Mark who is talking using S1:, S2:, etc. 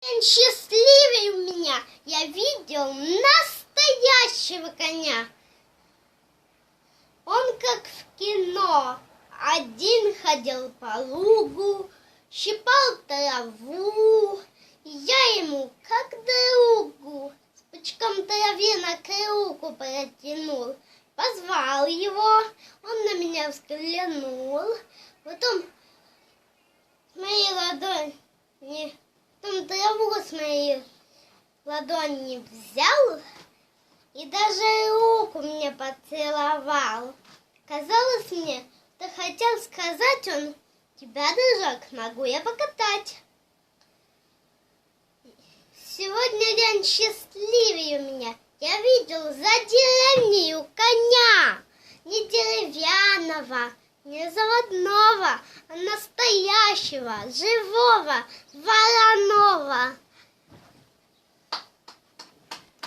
S1: День счастливый у меня. Я видел настоящего коня. Он как в кино. Один ходил по лугу, щипал траву. Я ему, как другу, с пучком травы на кругу протянул. Позвал его, он на меня взглянул. Потом моей ладони, траву с моей ладони взял и даже руку мне поцеловал. Казалось мне, что хотел сказать он, тебя, дружок, могу я покатать. Сегодня день счастливый у меня. Я видел за деревнею коня. Не деревянного, не заводного, а настоящего, живого, вороного.